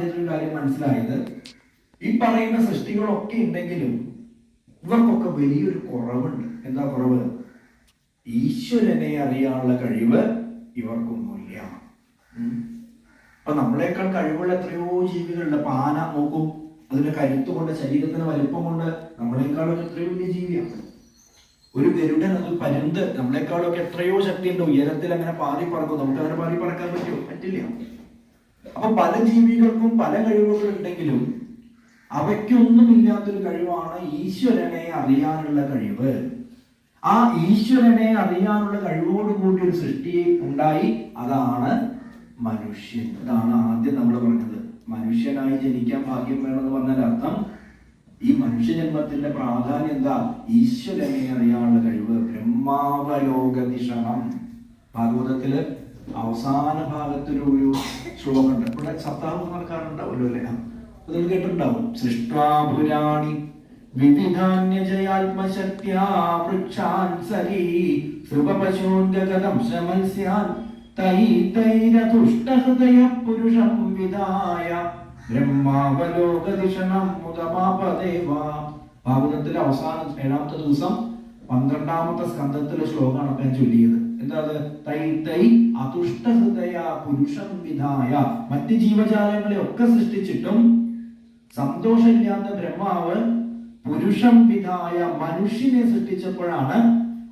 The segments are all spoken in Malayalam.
അദ്ദേഹത്തിന് കാര്യം മനസ്സിലായത്? ഈ പറയുന്ന സൃഷ്ടികളൊക്കെ ഉണ്ടെങ്കിലും ഇവർക്കൊക്കെ വലിയൊരു കുറവുണ്ട്. എന്താ കുറവ്? ഈശ്വരനെ അറിയാനുള്ള കഴിവ് ഇവർക്കൊന്നുമില്ല. അപ്പൊ നമ്മളെക്കാൾ കഴിവുള്ള എത്രയോ ജീവികളുണ്ട്. ആന നോക്കും അതിന്റെ കരുത്ത് കൊണ്ട് ശരീരത്തിന് വലിപ്പം കൊണ്ട് നമ്മളെക്കാളൊക്കെ എത്രയോ വലിയ ജീവിയാണ്. ഒരു ഗരുഡൻ അത് പരുന്ത് നമ്മളെക്കാളൊക്കെ എത്രയോ ശക്തിയുണ്ട്. ഉയരത്തിൽ അങ്ങനെ പാതി പറക്കും. നമുക്ക് അങ്ങനെ പാറി പറക്കാൻ പറ്റുമോ? പറ്റില്ല. അപ്പൊ പല ജീവികൾക്കും പല കഴിവുകൾ ഉണ്ടെങ്കിലും അവയ്ക്കൊന്നും ഇല്ലാത്തൊരു കഴിവാണ് ഈശ്വരനെ അറിയാനുള്ള കഴിവ്. ആ ഈശ്വരനെ അറിയാനുള്ള കഴിവോട് കഴിവോടുകൂടി ഒരു സൃഷ്ടി ഉണ്ടായി. അതാണ് മനുഷ്യൻ. അതാണ് ആദ്യം നമ്മൾ പറഞ്ഞത്. മനുഷ്യനായി ജനിക്കാൻ ഭാഗ്യം വേണമെന്ന് പറഞ്ഞാൽ അർത്ഥം ഈ മനുഷ്യജന്മത്തിന്റെ പ്രാധാന്യം എന്താ? ഈശ്വരനെ അറിയാനുള്ള കഴിവ്. ബ്രഹ്മാവലോകതിഷണം ഭാഗവതത്തിൽ അവസാന ഭാഗത്തൊരു ഒരു ശ്ലോകമുണ്ട്. ഇവിടെ സപ്താഹം നടക്കാറുണ്ടാവുമല്ലോ അല്ലേ? അത് നിങ്ങൾ കേട്ടിട്ടുണ്ടാവും സൃഷ്ടാപുരാണി തൈരതുഷ്ടഹൃദയ പുരുഷം അവസാന ഏഴാമത്തെ ദിവസം പന്ത്രണ്ടാമത്തെ സ്കന്ധത്തിലെ ശ്ലോകമാണ് ഞാൻ ചൊല്ലിയത്. എന്താ അത് തൈ തൈ അതുഷ്ടഹൃദയ പുരുഷം വിധായ മറ്റ് ജീവജാലങ്ങളെ ഒക്കെ സൃഷ്ടിച്ചിട്ടും സന്തോഷമില്ലാത്ത ബ്രഹ്മാവ് പുരുഷം വിധായ മനുഷ്യനെ സൃഷ്ടിച്ചപ്പോഴാണ്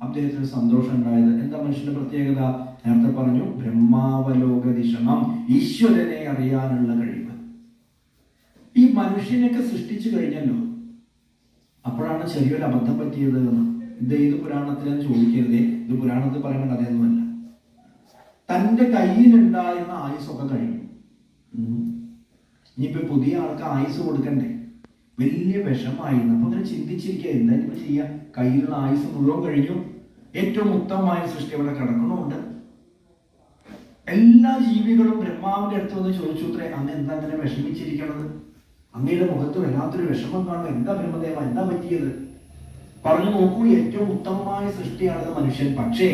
അദ്ദേഹത്തിന് സന്തോഷം ഉണ്ടായത് എന്താ മനുഷ്യന്റെ പ്രത്യേകത? നേരത്തെ പറഞ്ഞു ബ്രഹ്മാവലോകദിഷണം ഈശ്വരനെ അറിയാനുള്ള കഴിവ്. ഈ മനുഷ്യനെയൊക്കെ സൃഷ്ടിച്ചു കഴിഞ്ഞല്ലോ. അപ്പോഴാണ് ചെറിയൊരു അബദ്ധം പറ്റിയത് എന്ന്. ഇത് ഏത് പുരാണത്തിലെന്ന് ഇത് പുരാണത്തിൽ പറയുന്ന കഥയൊന്നുമല്ല തന്റെ കയ്യിലുണ്ടായിരുന്ന ആയുസൊക്കെ കഴിഞ്ഞു. ഇനിയിപ്പോ പുതിയ ആൾക്ക് ആയുസ് കൊടുക്കണ്ടേ? വലിയ വിഷമായിരുന്നു അപ്പൊ അങ്ങനെ ചിന്തിച്ചിരിക്കുക എന്താ ഇപ്പൊ ചെയ്യാ? കയ്യിലുള്ള ആയുസ് മുഴുവൻ കഴിഞ്ഞു. ഏറ്റവും ഉത്തമമായ സൃഷ്ടി അവിടെ കിടക്കണമുണ്ട്. എല്ലാ ജീവികളും ബ്രഹ്മാവിന്റെ അടുത്ത് വന്ന് ചോദിച്ചു അത്രേ അങ്ങ് എന്താ അങ്ങനെ വിഷമിച്ചിരിക്കണത്? അങ്ങയുടെ മുഖത്ത് വല്ലാത്തൊരു വിഷമം കാണും. എന്താ ബ്രഹ്മദേവ? എന്താ പറ്റിയത്? പറഞ്ഞു നോക്കൂ ഏറ്റവും ഉത്തമമായ സൃഷ്ടിയാണ് മനുഷ്യൻ. പക്ഷേ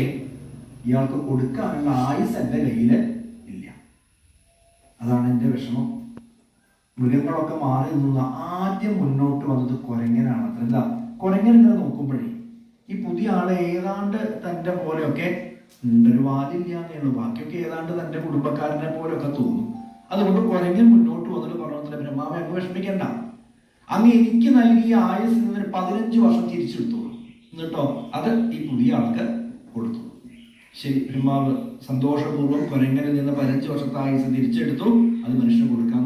ഇയാൾക്ക് കൊടുക്കാനുള്ള ആയുസ് എന്റെ കയ്യിൽ ഇല്ല. അതാണ് എന്റെ വിഷമം. മൃഗങ്ങളൊക്കെ മാറി നിന്നുള്ള ആദ്യം മുന്നോട്ട് വന്നത് കുരങ്ങനാണ്. എന്താ കുരങ്ങൻ ഇങ്ങനെ നോക്കുമ്പോഴേ ഈ പുതിയ ആളെ ഏതാണ്ട് തന്റെ പോലെയൊക്കെ ഉണ്ടൊരു ഒരു വാലില്ലാന്നേ ഉള്ളൂ ബാക്കിയൊക്കെ ഏതാണ്ട് തന്റെ കുടുംബക്കാരനെ പോലെയൊക്കെ തോന്നും. അതുകൊണ്ട് കുരങ്ങൻ മുന്നോട്ട് വന്നിട്ട് പറഞ്ഞു ബ്രഹ്മാവെ അങ്ങ് വിഷമിക്കണ്ട. അങ്ങ് എനിക്ക് നൽകിയ ആയുസ് പതിനഞ്ച് വർഷം തിരിച്ചെടുത്തോളൂ. എന്നിട്ടോ അത് ഈ പുതിയ ആൾക്ക് കൊടുത്തു. ശരി ബ്രഹ്മാവ് സന്തോഷപൂർവം കൊരങ്ങനിൽ നിന്ന് പതിനഞ്ച് വർഷത്തെ ആയുസ് തിരിച്ചെടുത്തു. അത് മനുഷ്യന് കൊടുക്കാൻ